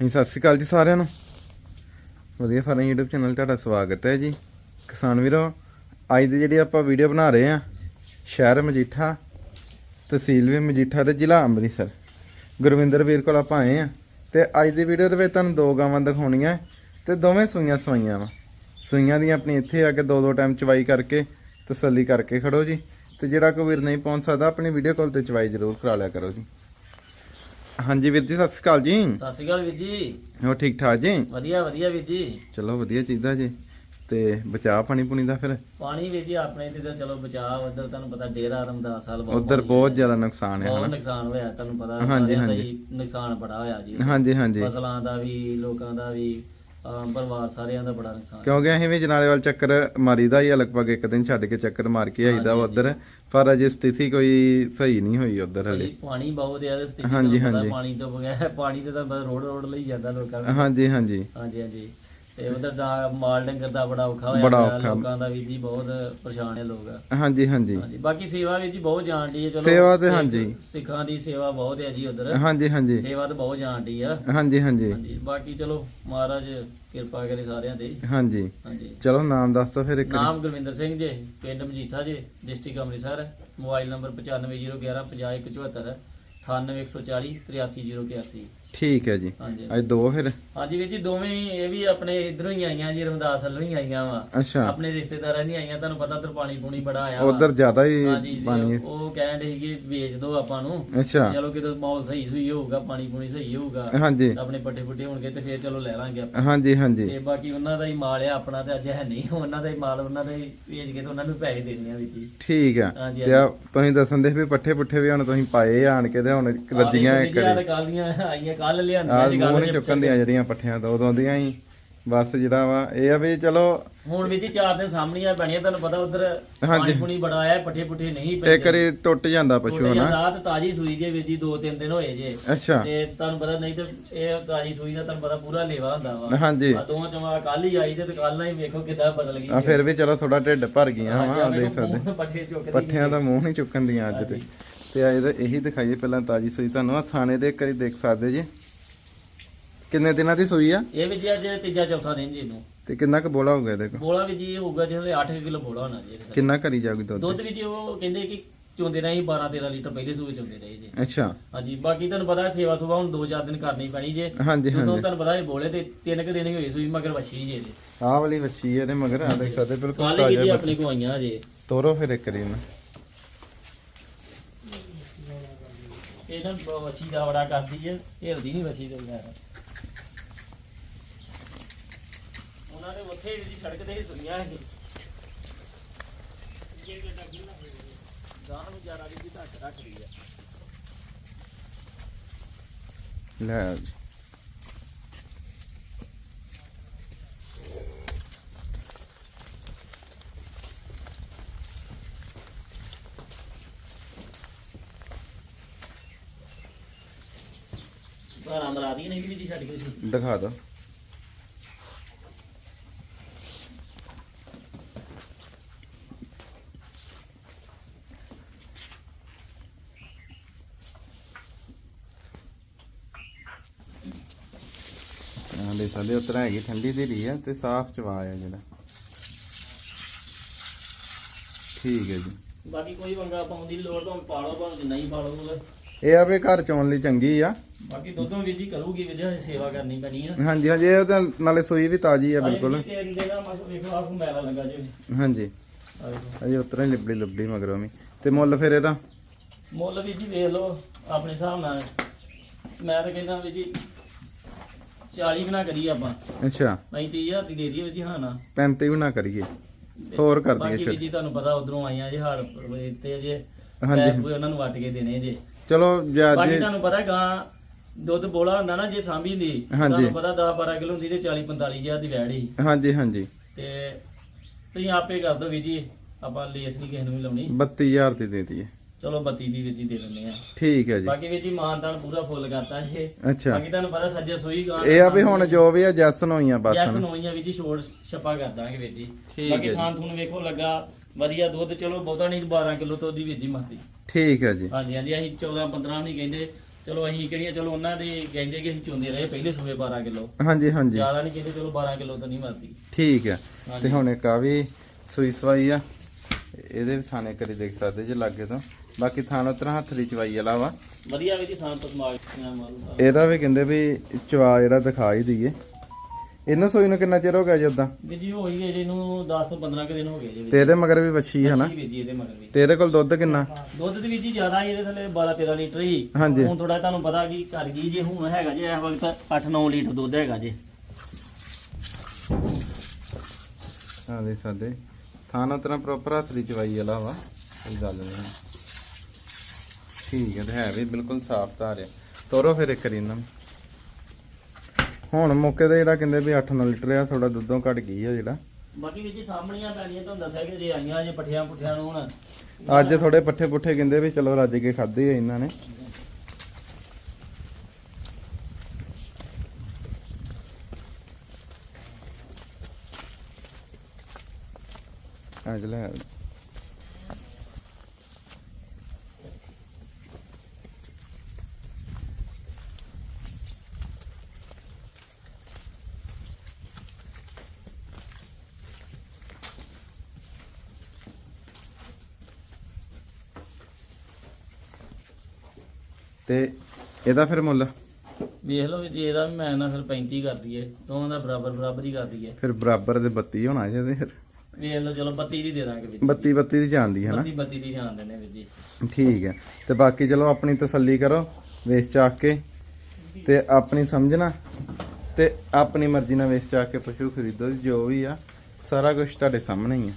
ਹਾਂਜੀ, ਸਤਿ ਸ਼੍ਰੀ ਅਕਾਲ ਜੀ ਸਾਰਿਆਂ ਨੂੰ। ਵਧੀਆ ਫਾਰਮ YouTube ਚੈਨਲ ਤੁਹਾਡਾ ਸਵਾਗਤ ਹੈ ਜੀ। ਕਿਸਾਨ ਵੀਰੋ, ਅੱਜ ਦੀ ਜਿਹੜੀ ਆਪਾਂ ਵੀਡੀਓ ਬਣਾ ਰਹੇ ਆ ਸ਼ਹਿਰ ਮਜੀਠਾ, ਤਹਿਸੀਲ ਵੀ ਮਜੀਠਾ ਤੇ ਜ਼ਿਲ੍ਹਾ ਅੰਮ੍ਰਿਤਸਰ। ਗੁਰਵਿੰਦਰ ਵੀਰ ਕੋਲ ਆਪਾਂ ਆਏ ਆ ਤੇ ਅੱਜ ਦੀ ਵੀਡੀਓ ਦੇ ਵਿੱਚ ਤੁਹਾਨੂੰ ਦੋ ਗਾਵਾਂ ਦਿਖਾਉਣੀਆਂ ਤੇ ਦੋਵੇਂ ਸੂਈਆਂ ਸਵਾਈਆਂ ਵਾ। ਸੂਈਆਂ ਦੀਆਂ ਆਪਣੀ ਇੱਥੇ ਆ ਕੇ ਦੋ ਦੋ ਟਾਈਮ ਚਵਾਈ ਕਰਕੇ, ਤਸੱਲੀ ਕਰਕੇ ਖੜੋ ਜੀ। ਤੇ ਜਿਹੜਾ ਕੋਈ ਵੀਰ ਨਹੀਂ ਪਹੁੰਚ ਸਕਦਾ, ਆਪਣੀ ਵੀਡੀਓ ਕਾਲ ਤੇ ਚਵਾਈ ਜ਼ਰੂਰ ਕਰਾ ਲਿਆ ਕਰੋ ਜੀ। ਹਾਂਜੀ ਵੀਰ ਜੀ ਸਤਿ ਸ਼੍ਰੀ ਅਕਾਲ ਜੀ। ਸਤਿ ਸ਼੍ਰੀ ਅਕਾਲ ਵੀਰ ਜੀ। ਹੋਰ ਠੀਕ ਠਾਕ ਜੀ? ਵਧੀਆ ਵਧੀਆ ਵੀਰ ਜੀ। ਚਲੋ ਵਧੀਆ ਚੀਜ਼ਾਂ ਜੀ। ਤੇ ਬਚਾਅ ਪਾਣੀ ਪੁਣੀ ਦਾ ਫਿਰ? ਪਾਣੀ ਵੀਰ ਜੀ ਆਪਣੇ ਤੇ ਤਾਂ ਚਲੋ ਬਚਾਅ ਉਧਰ ਤੁਹਾਨੂੰ ਪਤਾ ਡੇਰਾ ਰਮਦਾਸ ਸਾਲ ਬਹੁਤ ਉਧਰ ਬਹੁਤ ਜ਼ਿਆਦਾ ਨੁਕਸਾਨ ਹੈ ਬਹੁਤ ਨੁਕਸਾਨ ਹੋਇਆ ਤੁਹਾਨੂੰ ਪਤਾ ਹਾਂਜੀ, ਹਾਂਜੀ। ਹੀ ਨੁਕਸਾਨ ਬੜਾ ਹੋਇਆ ਜੀ। ਹਾਂਜੀ ਹਾਂਜੀ। ਫਸਲਾਂ ਦਾ ਵੀ ਲੋਕਾਂ ਦਾ ਵੀ ਆਮ ਪਰਿਵਾਰ ਸਾਰਿਆਂ ਦਾ ਬੜਾ ਨੁਕਸਾਨ ਕਿਉਂਕਿ ਅਸੀਂ ਵੀ ਜਨਾਲੇ ਵਾਲ ਚੱਕਰ ਮਾਰੀਦਾ ਹੀ ਆ ਲਗਭਗ ਇੱਕ ਦਿਨ ਛੱਡ ਕੇ ਚੱਕਰ ਮਾਰ ਕੇ ਆਈਦਾ ਉਧਰ। ਪਰ ਅਜੇ ਸਥਿਤੀ ਕੋਈ ਸਹੀ ਨਹੀਂ ਹੋਈ ਉਧਰ ਹਲੇ। ਪਾਣੀ ਬਹੁਤ ਹੈ ਤੇ ਸਥਿਤੀ ਹਾਂਜੀ, ਹਾਂਜੀ। ਪਾਣੀ ਤੋਂ ਬਗੈਰ ਪਾਣੀ ਤੇ ਤਾਂ ਬਸ ਰੋਡ ਰੋਡ ਲਈ ਜਾਂਦਾ ਲੋਕਾਂ ਨੂੰ। ਹਾਂਜੀ ਹਾਂਜੀ। ਹਾਂਜੀ ਹਾਂਜੀ। ਤੇ ਉਧਰ ਦਾ ਮਾਲ ਡੰਗਰ ਦਾ ਬੜਾ ਔਖਾ ਹੋਇਆ ਬੜਾ ਔਖਾ। ਲੋਕਾਂ ਦਾ ਵੀ ਜੀ ਬਹੁਤ ਪਰੇਸ਼ਾਨ ਹੈ ਲੋਕ ਹਾਂਜੀ ਹਾਂਜੀ। ਹਾਂਜੀ ਬਾਕੀ ਸੇਵਾ ਵੀ ਜੀ ਬਹੁਤ ਜਾਣਦੀ ਹੈ ਚਲੋ ਸੇਵਾ ਤੇ ਹਾਂਜੀ। ਸਿੱਖਾਂ ਦੀ ਸੇਵਾ ਬਹੁਤ ਹੈ ਜੀ ਉਧਰ। ਹਾਂਜੀ ਹਾਂਜੀ। ਸੇਵਾ ਤਾਂ ਬਹੁਤ ਜਾਣਦੀ ਆ। ਹਾਂਜੀ ਹਾਂਜੀ। ਹਾਂਜੀ ਬਾਕੀ ਚਲੋ ਮਹਾਰਾਜ ਕਿਰਪਾ ਕਰੇ ਸਾਰਿਆਂ ਤੇ। ਹਾਂਜੀ। ਹਾਂਜੀ। ਚਲੋ ਨਾਮ ਦੱਸ ਦਿਓ ਫਿਰ ਇੱਕ। ਨਾਮ ਗੁਰਵਿੰਦਰ ਸਿੰਘ ਜੀ ਪਿੰਡ ਮਜੀਠਾ ਜੀ ਡਿਸਟ੍ਰਿਕਟ ਅੰਮ੍ਰਿਤਸਰ। ਮੋਬਾਈਲ ਨੰਬਰ 950115 50174 98140 83081 ਠੀਕ ਹੈ ਜੀ। ਹਾਂਜੀ ਅੱਜ ਦੋ ਫਿਰ? ਹਾਂਜੀ ਵੀਰ ਜੀ ਦੋਵੇਂ ਹੀ ਇਹ ਵੀ ਆਪਣੇ ਇਧਰੋਂ ਹੀ ਆਈਆਂ ਜੀ ਰਮਦਾਸ ਵੱਲੋਂ ਹੀ ਆਈਆਂ ਵਾ। ਅੱਛਾ। ਆਪਣੇ ਰਿਸ਼ਤੇਦਾਰਾਂ ਨਹੀਂ ਆਈਆਂ ਤੁਹਾਨੂੰ ਪਤਾ ਉਧਰ ਪਾਣੀ ਪੂਣੀ ਬੜਾ ਆਇਆ ਵਾ। ਉਧਰ ਜ਼ਿਆਦਾ ਹੀ ਜੀ, ਪਾਣੀ ਹੈ। ਉਹ ਕਹਿਣ ਦੇ ਸੀਗੇ ਵੇਚ ਦਿਓ ਆਪਾਂ ਨੂੰ। ਅੱਛਾ। ਚਲੋ ਕਿਤੇ ਮਾਹੌਲ ਸਹੀ ਸਹੀ ਹੋਊਗਾ ਪਾਣੀ ਪੂਣੀ ਸਹੀ ਹੋਊਗਾ। ਹਾਂਜੀ। ਆਪਣੇ ਪੱਟੇ ਪੁੱਟੇ ਹੋਣਗੇ ਤੇ ਫੇਰ ਚਲੋ ਲੈ ਲਾਂਗੇ ਆਪਾਂ। ਹਾਂਜੀ ਹਾਂਜੀ। ਤੇ ਬਾਕੀ ਉਹਨਾਂ ਦਾ ਹੀ ਮਾਲ ਆ ਆਪਣਾ ਤੇ ਅੱਜ ਹੈ ਨਹੀਂ। ਉਹਨਾਂ ਦਾ ਹੀ ਮਾਲ ਉਹਨਾਂ ਦਾ ਹੀ ਵੇਚ ਕੇ ਤੇ ਉਹਨਾਂ ਨੂੰ ਪੈਸੇ ਦੇਣੇ ਆ ਵੀ ਜੀ। ਠੀਕ ਆ ਹਾਂਜੀ, ਤੇ ਆ ਤੁਸੀਂ ਦੱਸਣ ਦੇ ਵੀ ਪੱਠੇ ਪੁੱਠੇ ਵੀ ਹੁਣ ਤੁਸੀਂ ਪਾਏ ਆ ਆਣ ਕੇ ਤੇ ਹੁਣ ਕਰੀ। ਕੱਲ ਦੀਆਂ ਆਈਆਂ ਕੱਲ ਲਿਆਂਦੀਆਂ ਜੀ ਕੱਲ ਨਹੀਂ ਚੁੱਕਣ ਦੀਆਂ ਜਿਹੜੀਆਂ ਪੱਠਿਆਂ ਤੋਂ ਉਦੋਂ ਦੀਆਂ ਹੀ। ਬਸ ਜਿਹੜਾ ਵਾ ਇਹ ਆ ਵੀ ਚਲੋ ਹੁਣ ਵੀ ਜੀ ਚਾਰ ਦਿਨ ਸਾਹਮਣੀਆਂ ਪੈਣੀਆਂ ਤੁਹਾਨੂੰ ਪਤਾ ਉਧਰ ਪਾਣੀ ਪੂਣੀ ਬੜਾ ਆਇਆ ਪੱਠੇ ਪੁੱਠੇ ਨਹੀਂ ਪਏ ਇੱਕ ਵਾਰੀ ਟੁੱਟ ਜਾਂਦਾ ਪਸ਼ੂ ਹਨਾ? ਰਾਤ ਤਾਜੀ ਸੂਈ ਜੇ ਵੀ ਜੀ ਦੋ ਤਿੰਨ ਦਿਨ ਹੋਏ ਜੇ। ਅੱਛਾ। ਤੇ ਤੁਹਾਨੂੰ ਪਤਾ ਨਹੀਂ ਤੇ ਇਹ ਤਾਜੀ ਸੂਈ ਦਾ ਤੁਹਾਨੂੰ ਪਤਾ ਪੂਰਾ ਲੇਵਾ ਹੁੰਦਾ ਵਾ। ਹਾਂਜੀ। ਆ ਦੋਵਾਂ ਚਵਾ ਕੱਲ ਹੀ ਆਈ ਤੇ ਕੱਲ ਹੀ ਵੇਖੋ ਕਿੱਦਾਂ ਬਦਲ ਗਈ ਆ ਫਿਰ ਵੀ ਚਲੋ ਥੋੜਾ ਢਿੱਡ ਭਰ ਗਈਆਂ ਵਾ ਦੇਖ ਸਕਦੇ। ਪੱਠੇ ਚੁੱਕਦੀ ਪੱਠਿਆਂ ਦਾ ਮੂੰਹ ਨਹੀਂ ਚੁੱਕਣ ਦੀਆਂ ਅੱਜ ਤੇ। ਤੇ ਆ ਇਹਦਾ ਇਹੀ ਦਿਖਾਈਏ ਪਹਿਲਾਂ ਤਾਜੀ ਸੂਈ। ਤੁਹਾਨੂੰ ਆ ਥਾਣੇ ਦੇ ਇੱਕ ਵਾਰੀ ਦੇਖ ਸਕਦੇ ਜੀ। ਕਿੰਨੇ ਦਿਨਾਂ ਦੀ ਸੂਈ ਆ? ਇਹ ਵੀ ਜੀ ਅੱਜ ਤੀਜਾ ਚੌਥਾ ਦਿਨ ਜੀ ਇਹਨੂੰ। ਤੇ ਕਿੰਨਾ ਕੁ ਬੋਲਾ ਹੋਊਗਾ ਇਹਦੇ ਕੋਲ? ਬੋਲਾ ਵੀ ਜੀ ਇਹ ਹੋਊਗਾ ਜਿਹੜੇ 8 ਕਿਲੋ ਬੋਲਾ ਹੋਣਾ ਜੀ ਇਹਦਾ। ਕਿੰਨਾ ਕਰੀ ਜਾਊਗੀ ਦੁੱਧ? ਦੁੱਧ ਵੀ ਜੀ ਉਹ ਕਹਿੰਦੇ ਕਿ ਚੋਂਦੇ ਰਹੇ 12 13 ਲੀਟਰ ਪਹਿਲੇ ਸੂਏ ਚੋਂਦੇ ਰਹੇ ਜੀ। ਅੱਛਾ। ਹਾਂਜੀ ਬਾਕੀ ਤੁਹਾਨੂੰ ਪਤਾ ਸੇਵਾ ਸੁਭਾ ਹੁਣ 2-4 ਦਿਨ ਕਰਨੀ ਪੈਣੀ ਜੇ। ਹਾਂਜੀ ਜਦੋਂ ਹਾਂਜੀ। ਤੁਹਾਨੂੰ ਪਤਾ ਇਹ ਬੋਲੇ ਤੇ ਤਿੰਨ ਕੁ ਦਿਨ ਹੀ ਹੋਏ ਸੂਈ ਮਗਰ ਵੱਛੀ ਜੇ ਇਹਦੇ। ਆਹ ਵਾਲੀ ਵੱਛੀ ਇਹਦੇ ਮਗਰ ਆ ਦੇਖ ਸਕਦੇ ਬਿਲਕੁਲ ਕੱਲ ਹੀ ਜੀ ਤਾਜ਼ਾ ਆਪਣੇ ਕੋ ਆਈਆਂ ਜੇ। ਤੋਰੋ ਫਿਰ ਇੱਕ ਵਾਰੀ ਇਹਨੂੰ ਇਹ ਤਾਂ ਬ- ਵੱਛੀ ਦਾ ਬੜਾ ਕਰਦੀ ਹੈ ਹਿਲਦੀ ਨਹੀਂ ਵੱਛੀ ਦੇ ਬਗੈਰ। ਉਹਨਾਂ ਦੇ ਉੱਥੇ ਵੀ ਸੜਕ ਤੇ ਹੀ ਸੁਈਆਂ ਸੀ। ਗਾਂ ਨੂੰ ਜ਼ਿਆਦਾ ਵੀ ਘੱਟ ਰੱਖਦੀ ਆ। ਲੈ ਆਓ ਜੀ। ਘਰਾਂ ਮਰਾ ਦੀ ਨਹੀਂ ਵੀ ਜੀ ਛੱਡ ਕੇ ਸੀ ਦਿਖਾ ਦੇ। ਸਾਡੇ ਉਤਰਾ ਹੈਗੀ ਠੰਡੀ ਦੀ ਰਹੀ ਆ ਤੇ ਸਾਫ਼ ਚਵਾ ਆ ਜਿਹੜਾ। ਠੀਕ ਹੈ ਜੀ। ਬਾਕੀ ਕੋਈ ਵੰਗਾ ਪਾਉਣ ਦੀ ਲੋੜ ਭਾਵੇਂ ਪਾਲੋ ਭਾਵੇਂ ਨਹੀਂ ਪਾਲੋ ਇਹ ਆ ਵੀ ਘਰ ਚੋਣ ਲਈ ਚੰਗੀ ਆ। ਬਾਕੀ ਦੁੱਧੋਂ ਵੀ ਜੀ ਕਰੂਗੀ ਵੀ ਜੇ ਸੇਵਾ ਕਰਨੀ ਪੈਣੀ ਆ। ਹਾਂਜੀ ਹਾਂਜੀ ਇਹ ਤਾਂ ਨਾਲੇ ਸੂਈ ਵੀ ਤਾਜੀ ਆ ਬਿਲਕੁਲ। ਤੇ ਦੇਣਾ ਮਸ ਵੇਖੋ ਆਪ ਮੈਲਾ ਲੱਗਾ ਜੀ। ਹਾਂਜੀ। ਅਜੇ ਉਤਰਾ ਹੀ ਲਿਬੜੀ ਲਿਬੜੀ ਮਗਰੋਂ ਵੀ। ਤੇ ਮੁੱਲ ਫਿਰ ਇਹਦਾ? ਮੁੱਲ ਵੀ ਜੀ ਵੇਖ ਲਓ ਆਪਣੇ ਹਿਸਾਬ ਨਾਲ। ਮੈਂ ਤਾਂ ਕਹਿੰਦਾ ਵੀ ਜੀ 40 ਬਣਾ ਕਰੀਏ ਆਪਾਂ। ਅੱਛਾ। 35000 ਦੀ ਦੇ ਦਈਏ ਜੀ ਹਾਂ ਨਾ। 35 ਵੀ ਨਾ ਕਰੀਏ। ਹੋਰ ਕਰ ਦਈਏ ਬਾਕੀ ਜੀ ਤੁਹਾਨੂੰ ਪਤਾ ਉਧਰੋਂ ਆਈਆਂ ਜੀ ਹਾਲ ਤੇ ਜੇ ਹਾਂਜੀ। ਉਹਨਾਂ ਨੂੰ ਵੱਟ ਕੇ ਦੇਣੇ ਜੇ। ਚਲੋ ਜਾ ਬਾਕੀ ਜੇ ਤੁਹਾਨੂੰ ਪਤਾ ਗਾਂ ਦੁੱਧ ਬੋਲਾ ਹੁੰਦਾ ਨਾ ਜੇ ਸਾਂਭੀ ਹੁੰਦੀ ਹਾਂਜੀ। ਤੁਹਾਨੂੰ ਪਤਾ 10 12 ਕਿਲੋ ਹੁੰਦੀ ਤੇ 40 45 ਹਜ਼ਾਰ ਦੀ ਵੈੜ। ਹਾਂਜੀ ਹਾਂਜੀ। ਤੇ ਤੁਸੀਂ ਆਪੇ ਕਰ ਦੋ ਵੀ ਜੀ ਆਪਾਂ ਲੇਸ ਨਹੀਂ ਕਿਸੇ ਨੂੰ ਵੀ ਲਾਉਣੀ। 32000 ਦੀ ਦੇ ਦਈਏ। ਚਲੋ 32 ਦੀ ਵਿੱਚ ਹੀ ਦੇ ਦਿੰਦੇ ਆ। ਠੀਕ ਹੈ ਜੀ। ਬਾਕੀ ਵੀ ਜੀ ਮਾਨਤਾਨ ਪੂਰਾ ਫੁੱਲ ਕਰਤਾ ਇਹ ਅੱਛਾ। ਬਾਕੀ ਤੁਹਾਨੂੰ ਪਤਾ ਸੱਜੇ ਸੋਈ ਗਾਂ ਇਹ ਆ ਵੀ ਹੁਣ ਜੋ ਵੀ ਆ ਜੈਸਨ ਹੋਈਆਂ ਬਸ ਜੈਸ ਨੋਈਆਂ ਵੀ ਜੀ ਛੋੜ ਛਪਾ ਕਰ ਦਾਂਗੇ ਵੀਰ ਜੀ। ਠੀਕ ਬਾਕੀ ਹੈ ਥਾਂ ਤੁਹਾਨੂੰ ਵੇਖੋ ਲੱਗਾ ਵਧੀਆ ਦੁੱਧ ਚਲੋ ਬਹੁਤਾ ਨਹੀਂ 12 ਕਿਲੋ ਤੋਂ ਦੀ ਵੀਰ ਜੀ ਮਸਤੀ ਠੀਕ ਹੈ ਜੀ। ਹਾਂਜੀ ਹਾਂਜੀ ਅਸੀਂ 14 15 ਨਹੀਂ ਕਹਿੰਦੇ। ਚਲੋ ਅਸੀਂ ਕਿਹੜੀਆਂ ਚਲੋ ਉਹਨਾਂ ਦੇ ਕਹਿੰਦੇ ਕਿ ਅਸੀਂ ਚੁੰਦੇ ਰਹੇ ਪਹਿਲੇ ਸੂਬੇ 12 ਕਿਲੋ। ਹਾਂਜੀ ਹਾਂਜੀ। ਜ਼ਿਆਦਾ ਨਹੀਂ ਕਹਿੰਦੇ ਚਲੋ 12 ਕਿਲੋ ਤਾਂ ਨਹੀਂ ਮਰਦੀ। ਠੀਕ ਹੈ ਤੇ। ਹੁਣ ਇੱਕ ਆ ਵੀ ਸੂਈ ਸਵਾਈ ਆ। ਇਹਦੇ ਵੀ ਥਾਣੇ ਕਰੀ ਦੇਖ ਸਕਦੇ ਜੇ ਲਾਗੇ ਤੋਂ। ਬਾਕੀ ਥਾਣ ਉਤਰਾ ਹੱਥ ਦੀ ਚਵਾਈ ਵਾਲਾ ਵਾ। ਵਧੀਆ ਵੀ ਜੀ ਥਾਂ ਤੋਂ ਸਮਾਜ ਇਹਦਾ ਵੀ ਕਹਿੰਦੇ ਵੀ ਚਵਾ ਜਿਹੜਾ ਦਿਖਾ ਹੀ ਦਈਏ। ਇਹਨਾਂ ਸੂਈ ਨੂੰ ਕਿੰਨਾ ਚਿਰ ਹੋ ਗਿਆ ਜੀ ਉਦਾਂ ਵੀ ਜੀ ਹੋਈ ਗਏ ਜੀ ਇਹਨੂੰ 10 ਤੋਂ 15 ਕੁ ਦਿਨ ਹੋ ਗਏ ਜੀ ਤੇ ਇਹਦੇ ਮਗਰ ਵੀ ਵੱਛੀ ਹੈ ਨਾ? ਵੀ ਜੀ ਇਹਦੇ ਮਗਰ ਵੀ। ਤੇ ਇਹਦੇ ਕੋਲ ਦੁੱਧ ਕਿੰਨਾ? ਦੁੱਧ ਦੇ ਵਿੱਚ ਹੀ ਜ਼ਿਆਦਾ ਹੀ ਇਹਦੇ ਥੱਲੇ 12 13 ਲੀਟਰ ਹੀ। ਹਾਂਜੀ। ਹੁਣ ਥੋੜਾ ਤੁਹਾਨੂੰ ਪਤਾ ਕੀ ਕਰ ਗਈ ਜੀ ਹੁਣ ਹੈਗਾ ਜੀ ਇਸ ਵਕਤ 8 9 ਲੀਟਰ ਦੁੱਧ ਹੈਗਾ ਜੀ। ਹਾਂ ਦੇ ਸਾਡੇ। ਥਾਣ ਉਤਰਾ ਪ੍ਰੋਪਰ ਹੱਥ ਦੀ ਚਵਾਈ ਵਾਲਾ ਵਾ ਕੋਈ ਗੱਲ ਨਹੀਂ। ਠੀਕ ਹੈ ਤੇ ਹੈ ਵੀ ਬਿਲਕੁਲ ਸਾਫ਼ ਧਾਰ ਆ ਤੋਰੋ ਫਿਰ ਇੱਕ ਨੂੰ ਹੁਣ ਮੌਕੇ ਤੇ ਜਿਹੜਾ ਕਹਿੰਦੇ ਵੀ 8-9 ਲੀਟਰ ਆ ਥੋੜਾ ਦੁੱਧੋਂ ਘਟ ਗਈ ਆ ਜਿਹੜਾ? ਬਾਕੀ ਵੀ ਜੀ ਸਾਹਮਣੀਆਂ ਪੈਣੀਆਂ ਤੁਹਾਨੂੰ ਦੱਸਿਆ ਕਿ ਜੇ ਆਈਆਂ ਜੇ ਪੱਠਿਆਂ ਪੁੱਠਿਆਂ ਨੂੰ ਹੁਣ। ਅੱਜ ਥੋੜੇ ਪੱਠੇ ਪੁੱਠੇ ਕਹਿੰਦੇ ਵੀ ਚਲੋ ਰੱਜ ਕੇ ਖਾਦੇ ਆ ਇਹਨਾਂ ਨੇ। ਅੱਜ ਲੈ ਤੇ ਇਹਦਾ ਫਿਰ ਮੁੱਲ? ਵੇਖ ਲਓ ਜੇ ਇਹਦਾ ਵੀ ਮੈਂ ਨਾ ਫਿਰ 35 ਕਰ ਦਈਏ ਦੋਵਾਂ ਦਾ ਬਰਾਬਰ ਬਰਾਬਰ ਹੀ ਕਰ ਦਈਏ। ਫਿਰ ਬਰਾਬਰ ਦੇ 32 ਹੋਣਾ ਚਾਹੀਦੇ ਫਿਰ। ਵੇਖ ਲਓ ਚਲੋ 32 ਦੀ ਦੇ ਦਾਂਗੇ ਵਿੱਚ। 32 32 ਦੀ ਜਾਂਦੀ ਹੈ ਨਾ? 32 32 ਦੀ ਜਾਣ ਦੇਣੇ ਵਿੱਚ ਜੀ। ਠੀਕ ਹੈ। ਤੇ ਬਾਕੀ ਚਲੋ ਆਪਣੀ ਤਸੱਲੀ ਕਰੋ ਵੇਚ ਚਾਕ ਕੇ। ਤੇ ਆਪਣੀ ਸਮਝਣਾ। ਤੇ ਆਪਣੀ ਮਰਜ਼ੀ ਨਾਲ ਵੇਚ ਚਾਕ ਕੇ ਪਸ਼ੂ ਖਰੀਦੋ ਜੋ ਵੀ ਆ ਸਾਰਾ ਕੁਝ ਤੁਹਾਡੇ ਸਾਹਮਣੇ ਹੀ ਆ।